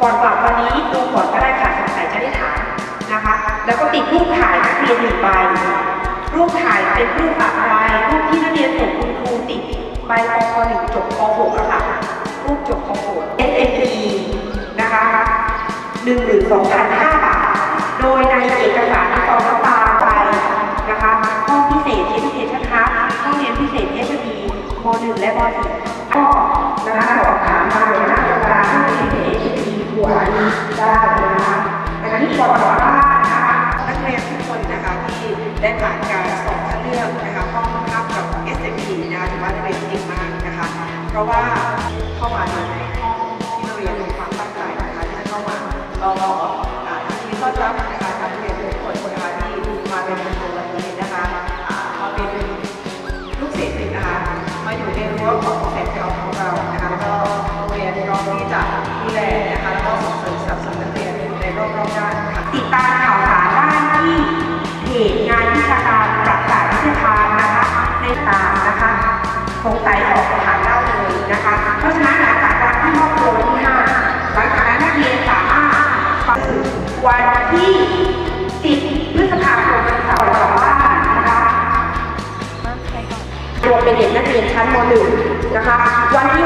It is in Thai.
ก่อนกลับวันนี้ดูก่อนก็ได้ค่ะสงสัยจะได้ถามนะคะ แล้วก็ติดรูปถ่ายนักเรียนหนึ่งใบรูปถ่ายเป็นรูปอะไรรูปที่นักเรียนส่งคุณครูติดใบปปหนึ่งจบป .6 อะค่ะรูปจบป .6 SNP นะคะหนึ่งหรือสองพันห้าบาทโดยในเอกสารที่กองทัพตาไปนะคะห้องพิเศษ education คะห้องเรียนพิเศษ SD ม .1 และม .4 ก็ ได้ผ่านการสอบคัดเลือกนะคะห้องพักกับ s m p นะคะถือว่านักเรียนเก่งมากนะคะ เพราะว่าเข้ามาในห้องที่นักเรียนมีความตั้งใจนะคะที่จะเข้ามาเรออ่าที่ต้อนรับนะคะนักเรียนทุกคนนะคะที่มาเป็นครูวันนี้นะคะมาเป็นลูกศิษย์นะคะมาอยู่ในรั้วของแสงเทาของเรานะคะแล้วก็โรงเรียนพร้อมที่จะดูแลนะคะแล้วก็ส่งเสริมสนับสนุนนักเรียนในรอบๆด้านค่ะติดตามข่าวสาร สงสัยสอบถามได้เลยนะคะ เพราะฉะนั้นหลังจากวันที่มอบตัววันที่ห้าหลังจากนั้นนักเรียนสามารถฟังวันที่10พฤษภาคมวันเสาร์กลับบ้านนะคะรวมเป็นเด็กนักเรียนชั้นม .1 นะคะ วันที่